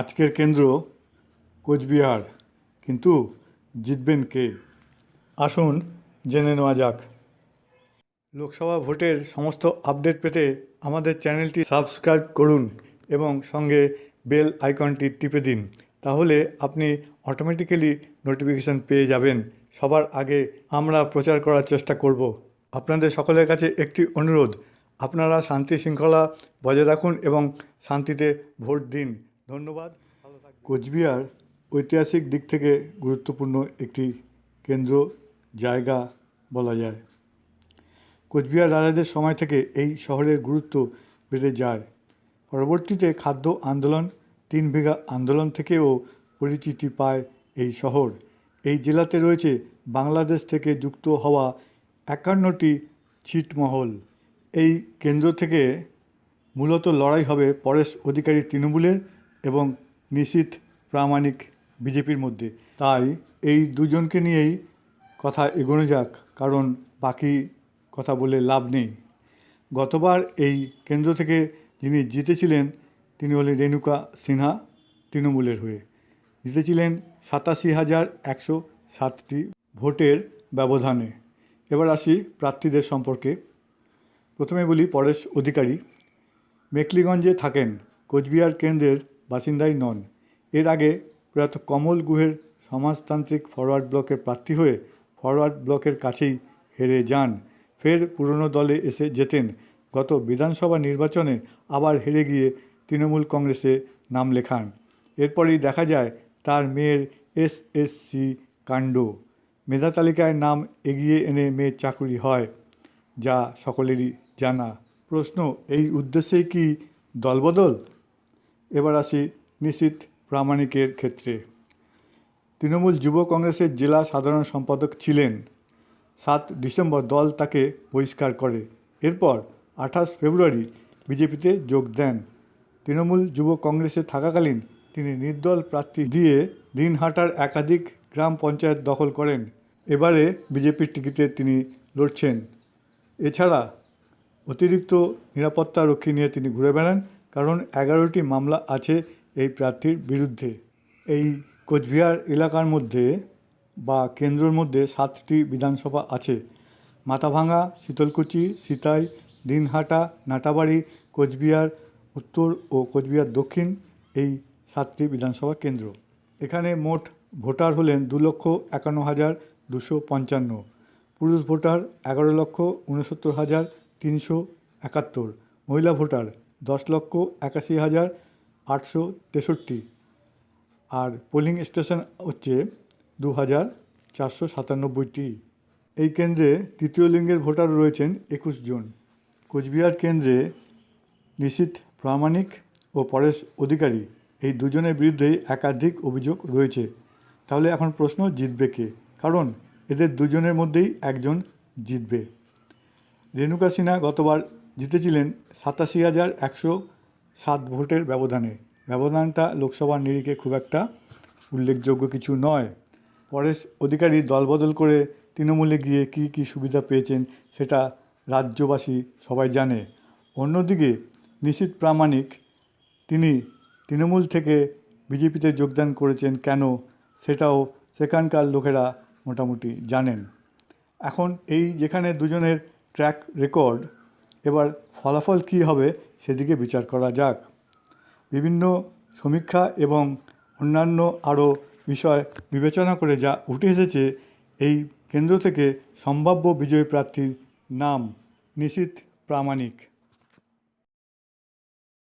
আজকের কেন্দ্র কোচবিহার, কিন্তু জিতবেন কে? আসুন জেনে নেওয়া যাক। লোকসভা ভোটের সমস্ত আপডেট পেতে আমাদের চ্যানেলটি সাবস্ক্রাইব করুন এবং সঙ্গে বেল আইকনটি টিপে দিন, তাহলে আপনি অটোমেটিক্যালি নোটিফিকেশান পেয়ে যাবেন। সবার আগে আমরা প্রচার করার চেষ্টা করব। আপনাদের সকলের কাছে একটি অনুরোধ, আপনারা শান্তি শৃঙ্খলা বজায় রাখুন এবং শান্তিতে ভোট দিন। ধন্যবাদ। কোচবিহার ঐতিহাসিক দিক থেকে গুরুত্বপূর্ণ একটি কেন্দ্র জায়গা বলা যায়। কোচবিহার রাজাদের সময় থেকে এই শহরের গুরুত্ব বেড়ে যায়। পরবর্তীতে খাদ্য আন্দোলন, তিন বিঘা আন্দোলন থেকেও পরিচিতি পায় এই শহর। এই জেলাতে রয়েছে বাংলাদেশ থেকে যুক্ত হওয়া একান্নটি ছিটমহল। এই কেন্দ্র থেকে মূলত লড়াই হবে পরেশ অধিকারী তৃণমূলের এবং নিশীথ প্রামাণিক বিজেপির মধ্যে। তাই এই দুজনকে নিয়েই কথা এগোনো যাক, কারণ বাকি কথা বলে লাভ নেই। গতবার এই কেন্দ্র থেকে যিনি জিতেছিলেন, তিনি হলেন রেণুকা সিনহা তৃণমূলের হয়ে। জিতেছিলেন সাতাশি হাজার একশো সাতটি ভোটের ব্যবধানে। এবার আসি প্রার্থীদের সম্পর্কে। প্রথমে বলি পরেশ অধিকারী। মেকলিগঞ্জে থাকেন কোচবিহার কেন্দ্রের বাসিন্দাই নন। এর আগে প্রয়াত কমল গুহের সমাজতান্ত্রিক ফরওয়ার্ড ব্লকের প্রার্থী হয়ে ফরওয়ার্ড ব্লকের কাছেই হেরে যান। ফের পুরনো দলে এসে যেতেন গত বিধানসভা নির্বাচনে আবার হেরে গিয়ে তৃণমূল কংগ্রেসে নাম লেখান। এরপরেই দেখা যায় তার মেয়ের এসএসসি কাণ্ড। মেধা তালিকায় নাম এগিয়ে এনে মেয়ের চাকরি হয়, যা সকলেরই জানা। প্রশ্ন, এই উদ্দেশ্যেই কি দলবদল? এবার আসি নিশ্চিত প্রামাণিকের ক্ষেত্রে। তৃণমূল যুব কংগ্রেসের জেলা সাধারণ সম্পাদক ছিলেন। সাত ডিসেম্বর দল তাকে বহিষ্কার করে। এরপর আঠাশ ফেব্রুয়ারি বিজেপিতে যোগ দেন। তৃণমূল যুব কংগ্রেসে থাকাকালীন তিনি নির্দল প্রার্থী দিয়ে দিনহাটার একাধিক গ্রাম পঞ্চায়েত দখল করেন। এবারে বিজেপির টিকিটে তিনি লড়ছেন। এছাড়া অতিরিক্ত নিরাপত্তা রক্ষী নিয়ে তিনি ঘুরে বেড়ান। কারণ এগারোটি মামলা আছে এই প্রার্থীর বিরুদ্ধে। এই কোচবিহার এলাকার মধ্যে বা কেন্দ্রের মধ্যে সাতটি বিধানসভা আছে। মাথাভাঙা শীতলকুচি, সিতাই, দিনহাটা, নাটাবাড়ি, কোচবিহার উত্তর ও কোচবিহার দক্ষিণ এই সাতটি বিধানসভা কেন্দ্র। এখানে মোট ভোটার হলেন দু লক্ষ একান্ন হাজার দুশো পঞ্চান্ন। পুরুষ ভোটার এগারো লক্ষ উনসত্তর হাজার তিনশো একাত্তর। মহিলা ভোটার দশ লক্ষ একাশি হাজার আটশো তেষট্টি। আর পোলিং স্টেশন হচ্ছে দু হাজার চারশো সাতানব্বইটি। এই কেন্দ্রে তৃতীয় লিঙ্গের ভোটার রয়েছেন একুশ জন। কোচবিহার কেন্দ্রে নিশীথ প্রামাণিক ও পরেশ অধিকারী, এই দুজনের বিরুদ্ধেই একাধিক অভিযোগ রয়েছে। তাহলে এখন প্রশ্ন জিতবে কে? কারণ এদের দুজনের মধ্যেই একজন জিতবে। রেণুকা সিনহা গতবার জিতেছিলেন সাতাশি হাজার একশো সাত ভোটের ব্যবধানে। ব্যবধানটা লোকসভার নিরিখে খুব একটা উল্লেখযোগ্য কিছু নয়। পরেশ অধিকারী দলবদল করে তৃণমূলে গিয়ে কী কী সুবিধা পেয়েছেন সেটা রাজ্যবাসী সবাই জানে। অন্যদিকে নিশীথ প্রামাণিক, তিনি তৃণমূল থেকে বিজেপিতে যোগদান করেছেন কেন সেটাও সেখানকার লোকেরা মোটামুটি জানেন। এখন এই যেখানে দুজনের ট্র্যাক রেকর্ড এবার ফলাফল কী হবে সেদিকে বিচার করা যাক। বিভিন্ন সমীক্ষা এবং অন্যান্য আরও বিষয় বিবেচনা করে যা উঠে এসেছে, এই কেন্দ্র থেকে সম্ভাব্য বিজয়ী প্রার্থীর নাম নিশ্চিত প্রামাণিক।